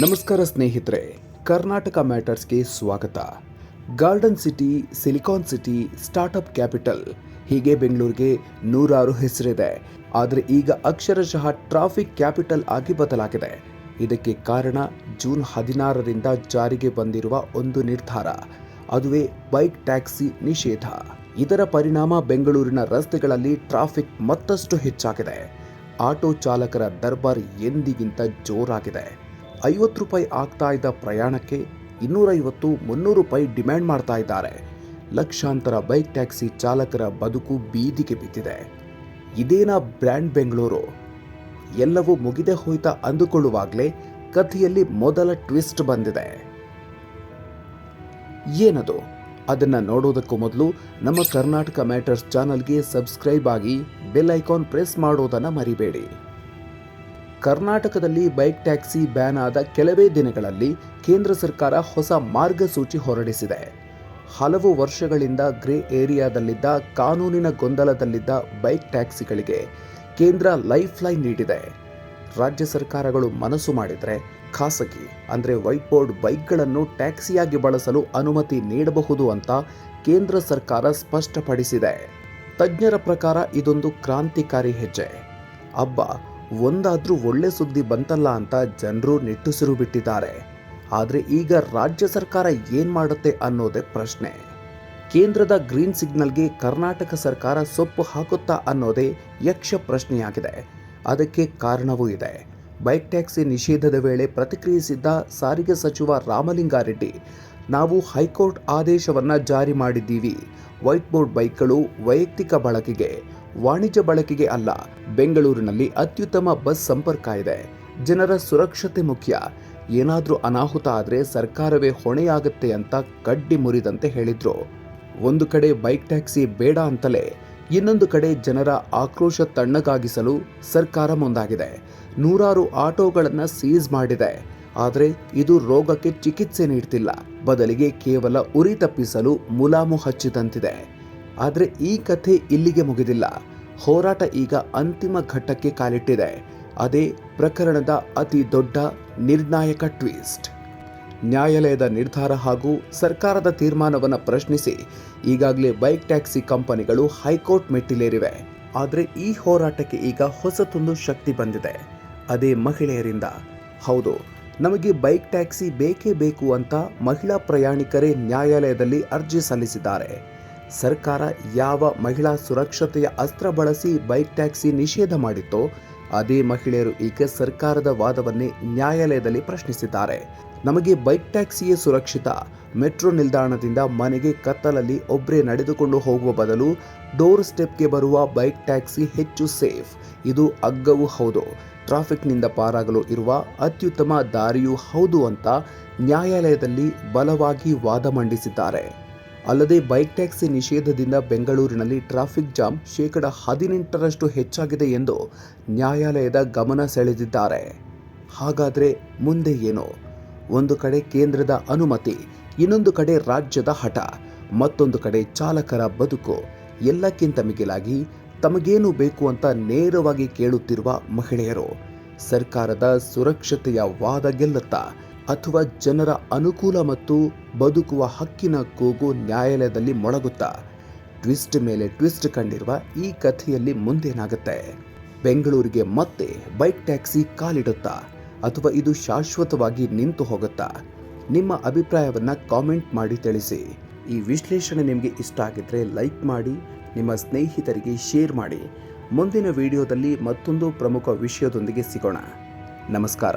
ನಮಸ್ಕಾರ ಸ್ನೇಹಿತರೆ, ಕರ್ನಾಟಕ ಮ್ಯಾಟರ್ಸ್ಗೆ ಸ್ವಾಗತ. Garden city, silicon city, startup capital, ಹೀಗೆ ಬೆಂಗಳೂರಿಗೆ ನೂರಾರು ಹೆಸರಿದೆ. ಆದರೆ ಈಗ ಅಕ್ಷರಶಃ ಟ್ರಾಫಿಕ್ ಕ್ಯಾಪಿಟಲ್ ಆಗಿ ಬದಲಾಗಿದೆ. ಇದಕ್ಕೆ ಕಾರಣ ಜೂನ್ ಹದಿನಾರರಿಂದ ಜಾರಿಗೆ ಬಂದಿರುವ ಒಂದು ನಿರ್ಧಾರ, ಅದುವೇ ಬೈಕ್ ಟ್ಯಾಕ್ಸಿ ನಿಷೇಧ. ಇದರ ಪರಿಣಾಮ ಬೆಂಗಳೂರಿನ ರಸ್ತೆಗಳಲ್ಲಿ ಟ್ರಾಫಿಕ್ ಮತ್ತಷ್ಟು ಹೆಚ್ಚಾಗಿದೆ. ಆಟೋ ಚಾಲಕರ ದರ್ಬಾರ್ ಎಂದಿಗಿಂತ ಜೋರಾಗಿದೆ. ಐವತ್ತು ರೂಪಾಯಿ ಆಗ್ತಾ ಇದ್ದ ಪ್ರಯಾಣಕ್ಕೆ ಇನ್ನೂರೈವತ್ತು, ಮುನ್ನೂರು ರೂಪಾಯಿ ಡಿಮ್ಯಾಂಡ್ ಮಾಡ್ತಾ ಇದ್ದಾರೆ. ಲಕ್ಷಾಂತರ ಬೈಕ್ ಟ್ಯಾಕ್ಸಿ ಚಾಲಕರ ಬದುಕು ಬೀದಿಗೆ ಬಿದ್ದಿದೆ. ಇದೇನಾ ಬ್ರ್ಯಾಂಡ್ ಬೆಂಗಳೂರು? ಎಲ್ಲವೂ ಮುಗಿದೇ ಹೋಯ್ತಾ ಅಂದುಕೊಳ್ಳುವಾಗಲೇ ಕಥೆಯಲ್ಲಿ ಮೊದಲ ಟ್ವಿಸ್ಟ್ ಬಂದಿದೆ. ಏನದು? ಅದನ್ನು ನೋಡೋದಕ್ಕೂ ಮೊದಲು ನಮ್ಮ ಕರ್ನಾಟಕ ಮ್ಯಾಟರ್ಸ್ ಚಾನಲ್ಗೆ ಸಬ್ಸ್ಕ್ರೈಬ್ ಆಗಿ ಬೆಲ್ ಐಕಾನ್ ಪ್ರೆಸ್ ಮಾಡೋದನ್ನು ಮರಿಬೇಡಿ. ಕರ್ನಾಟಕದಲ್ಲಿ ಬೈಕ್ ಟ್ಯಾಕ್ಸಿ ಬ್ಯಾನ್ ಆದ ಕೆಲವೇ ದಿನಗಳಲ್ಲಿ ಕೇಂದ್ರ ಸರ್ಕಾರ ಹೊಸ ಮಾರ್ಗಸೂಚಿ ಹೊರಡಿಸಿದೆ. ಹಲವು ವರ್ಷಗಳಿಂದ ಗ್ರೇ ಏರಿಯಾದಲ್ಲಿದ್ದ ಕಾನೂನಿನ ಗೊಂದಲದಲ್ಲಿದ್ದ ಬೈಕ್ ಟ್ಯಾಕ್ಸಿಗಳಿಗೆ ಕೇಂದ್ರ ಲೈಫ್ ಲೈನ್ ನೀಡಿದೆ. ರಾಜ್ಯ ಸರ್ಕಾರಗಳು ಮನಸ್ಸು ಮಾಡಿದರೆ ಖಾಸಗಿ, ಅಂದರೆ ವೈಟ್ ಬೋರ್ಡ್ ಬೈಕ್ಗಳನ್ನು ಟ್ಯಾಕ್ಸಿಯಾಗಿ ಬಳಸಲು ಅನುಮತಿ ನೀಡಬಹುದು ಅಂತ ಕೇಂದ್ರ ಸರ್ಕಾರ ಸ್ಪಷ್ಟಪಡಿಸಿದೆ. ತಜ್ಞರ ಪ್ರಕಾರ ಇದೊಂದು ಕ್ರಾಂತಿಕಾರಿ ಹೆಜ್ಜೆ. ಅಬ್ಬ ಒಂದಾದ್ರೂ ಒಳ್ಳೆ ಸುದ್ದಿ ಬಂತಲ್ಲ ಅಂತ ಜನರು ನಿಟ್ಟುಸಿರು ಬಿಟ್ಟಿದ್ದಾರೆ. ಆದರೆ ಈಗ ರಾಜ್ಯ ಸರ್ಕಾರ ಏನ್ ಮಾಡುತ್ತೆ ಅನ್ನೋದೇ ಪ್ರಶ್ನೆ. ಕೇಂದ್ರದ ಗ್ರೀನ್ ಸಿಗ್ನಲ್ಗೆ ಕರ್ನಾಟಕ ಸರ್ಕಾರ ಸೊಪ್ಪು ಹಾಕುತ್ತಾ ಅನ್ನೋದೇ ಯಕ್ಷ ಪ್ರಶ್ನೆಯಾಗಿದೆ. ಅದಕ್ಕೆ ಕಾರಣವೂ ಇದೆ. ಬೈಕ್ ಟ್ಯಾಕ್ಸಿ ನಿಷೇಧದ ವೇಳೆ ಪ್ರತಿಕ್ರಿಯಿಸಿದ್ದ ಸಾರಿಗೆ ಸಚಿವ ರಾಮಲಿಂಗಾರೆಡ್ಡಿ, ನಾವು ಹೈಕೋರ್ಟ್ ಆದೇಶವನ್ನ ಜಾರಿ ಮಾಡಿದ್ದೀವಿ. ವೈಟ್ ಬೋರ್ಡ್ ಬೈಕ್ಗಳು ವೈಯಕ್ತಿಕ ಬಳಕೆಗೆ ವಾಣಿಜ್ಯ ಬಳಕೆಗೆ ಅಲ್ಲ, ಬೆಂಗಳೂರಿನಲ್ಲಿ ಅತ್ಯುತ್ತಮ ಬಸ್ ಸಂಪರ್ಕ ಇದೆ. ಜನರ ಸುರಕ್ಷತೆ ಮುಖ್ಯ. ಏನಾದರೂ ಅನಾಹುತ ಆದರೆ ಸರ್ಕಾರವೇ ಹೊಣೆಯಾಗುತ್ತೆ ಅಂತ ಕಡ್ಡಿ ಮುರಿದಂತೆ ಹೇಳಿದ್ರು. ಒಂದು ಕಡೆ ಬೈಕ್ ಟ್ಯಾಕ್ಸಿ ಬೇಡ ಅಂತಲೇ, ಇನ್ನೊಂದು ಕಡೆ ಜನರ ಆಕ್ರೋಶ ತಣ್ಣಗಾಗಿಸಲು ಸರ್ಕಾರ ಮುಂದಾಗಿದೆ. ನೂರಾರು ಆಟೋಗಳನ್ನು ಸೀಸ್ ಮಾಡಿದೆ. ಆದರೆ ಇದು ರೋಗಕ್ಕೆ ಚಿಕಿತ್ಸೆ ನೀಡ್ತಿಲ್ಲ. ಬದಲಿಗೆ ಕೇವಲ ಉರಿ ತಪ್ಪಿಸಲು ಮುಲಾಮು ಹಚ್ಚಿದಂತಿದೆ. ಆದರೆ ಈ ಕಥೆ ಇಲ್ಲಿಗೆ ಮುಗಿದಿಲ್ಲ. ಹೋರಾಟ ಈಗ ಅಂತಿಮ ಘಟ್ಟಕ್ಕೆ ಕಾಲಿಟ್ಟಿದೆ. ಅದೇ ಪ್ರಕರಣದ ಅತಿ ದೊಡ್ಡ ನಿರ್ಣಾಯಕ ಟ್ವಿಸ್ಟ್. ನ್ಯಾಯಾಲಯದ ನಿರ್ಧಾರ ಹಾಗೂ ಸರ್ಕಾರದ ತೀರ್ಮಾನವನ್ನು ಪ್ರಶ್ನಿಸಿ ಈಗಾಗಲೇ ಬೈಕ್ ಟ್ಯಾಕ್ಸಿ ಕಂಪನಿಗಳು ಹೈಕೋರ್ಟ್ ಮೆಟ್ಟಿಲೇರಿವೆ. ಆದರೆ ಈ ಹೋರಾಟಕ್ಕೆ ಈಗ ಹೊಸತೊಂದು ಶಕ್ತಿ ಬಂದಿದೆ. ಅದೇ ಮಹಿಳೆಯರಿಂದ. ಹೌದು, ನಮಗೆ ಬೈಕ್ ಟ್ಯಾಕ್ಸಿ ಬೇಕೇ ಬೇಕು ಅಂತ ಮಹಿಳಾ ಪ್ರಯಾಣಿಕರೇ ನ್ಯಾಯಾಲಯದಲ್ಲಿ ಅರ್ಜಿ ಸಲ್ಲಿಸಿದ್ದಾರೆ. ಸರ್ಕಾರ ಯಾವ ಮಹಿಳಾ ಸುರಕ್ಷತೆಯ ಅಸ್ತ್ರ ಬಳಸಿ ಬೈಕ್ ಟ್ಯಾಕ್ಸಿ ನಿಷೇಧ ಮಾಡಿತ್ತೋ, ಅದೇ ಮಹಿಳೆಯರು ಈಗ ಸರ್ಕಾರದ ವಾದವನ್ನೇ ನ್ಯಾಯಾಲಯದಲ್ಲಿ ಪ್ರಶ್ನಿಸಿದ್ದಾರೆ. ನಮಗೆ ಬೈಕ್ ಟ್ಯಾಕ್ಸಿಯೇ ಸುರಕ್ಷಿತ. ಮೆಟ್ರೋ ನಿಲ್ದಾಣದಿಂದ ಮನೆಗೆ ಕತ್ತಲಲ್ಲಿ ಒಬ್ಬರೇ ನಡೆದುಕೊಂಡು ಹೋಗುವ ಬದಲು ಡೋರ್ ಸ್ಟೆಪ್ಗೆ ಬರುವ ಬೈಕ್ ಟ್ಯಾಕ್ಸಿ ಹೆಚ್ಚು ಸೇಫ್. ಇದು ಅಗ್ಗವೂ ಹೌದು. ಟ್ರಾಫಿಕ್ನಿಂದ ಪಾರಾಗಲು ಇರುವ ಅತ್ಯುತ್ತಮ ದಾರಿಯೂ ಹೌದು ಅಂತ ನ್ಯಾಯಾಲಯದಲ್ಲಿ ಬಲವಾಗಿ ವಾದ ಮಂಡಿಸಿದ್ದಾರೆ. ಅಲ್ಲದೆ ಬೈಕ್ ಟ್ಯಾಕ್ಸಿ ನಿಷೇಧದಿಂದ ಬೆಂಗಳೂರಿನಲ್ಲಿ ಟ್ರಾಫಿಕ್ ಜಾಮ್ ಶೇಕಡ ಹದಿನೆಂಟರಷ್ಟು ಹೆಚ್ಚಾಗಿದೆ ಎಂದು ನ್ಯಾಯಾಲಯದ ಗಮನ ಸೆಳೆದಿದ್ದಾರೆ. ಹಾಗಾದರೆ ಮುಂದೆ ಏನು? ಒಂದು ಕಡೆ ಕೇಂದ್ರದ ಅನುಮತಿ, ಇನ್ನೊಂದು ಕಡೆ ರಾಜ್ಯದ ಹಠ, ಮತ್ತೊಂದು ಕಡೆ ಚಾಲಕರ ಬದುಕು. ಎಲ್ಲಕ್ಕಿಂತ ಮಿಗಿಲಾಗಿ ತಮಗೇನು ಬೇಕು ಅಂತ ನೇರವಾಗಿ ಕೇಳುತ್ತಿರುವ ಮಹಿಳೆಯರು, ಸರ್ಕಾರದ ಸುರಕ್ಷತೆಯ ವಾದ ಗೆಲ್ಲುತ್ತಾ ಅಥವಾ ಜನರ ಅನುಕೂಲ ಮತ್ತು ಬದುಕುವ ಹಕ್ಕಿನ ಕೂಗು ನ್ಯಾಯಾಲಯದಲ್ಲಿ ಮೊಳಗುತ್ತಾ ಟ್ವಿಸ್ಟ್ ಮೇಲೆ ಟ್ವಿಸ್ಟ್ ಕಂಡಿರುವ ಈ ಕಥೆಯಲ್ಲಿ ಮುಂದೇನಾಗುತ್ತೆ? ಬೆಂಗಳೂರಿಗೆ ಮತ್ತೆ ಬೈಕ್ ಟ್ಯಾಕ್ಸಿ ಕಾಲಿಡುತ್ತಾ ಅಥವಾ ಇದು ಶಾಶ್ವತವಾಗಿ ನಿಂತು ಹೋಗುತ್ತಾ? ನಿಮ್ಮ ಅಭಿಪ್ರಾಯವನ್ನು ಕಾಮೆಂಟ್ ಮಾಡಿ ತಿಳಿಸಿ. ಈ ವಿಶ್ಲೇಷಣೆ ನಿಮಗೆ ಇಷ್ಟ ಆಗಿದ್ರೆ ಲೈಕ್ ಮಾಡಿ, ನಿಮ್ಮ ಸ್ನೇಹಿತರಿಗೆ ಶೇರ್ ಮಾಡಿ. ಮುಂದಿನ ವಿಡಿಯೋದಲ್ಲಿ ಮತ್ತೊಂದು ಪ್ರಮುಖ ವಿಷಯದೊಂದಿಗೆ ಸಿಗೋಣ. ನಮಸ್ಕಾರ.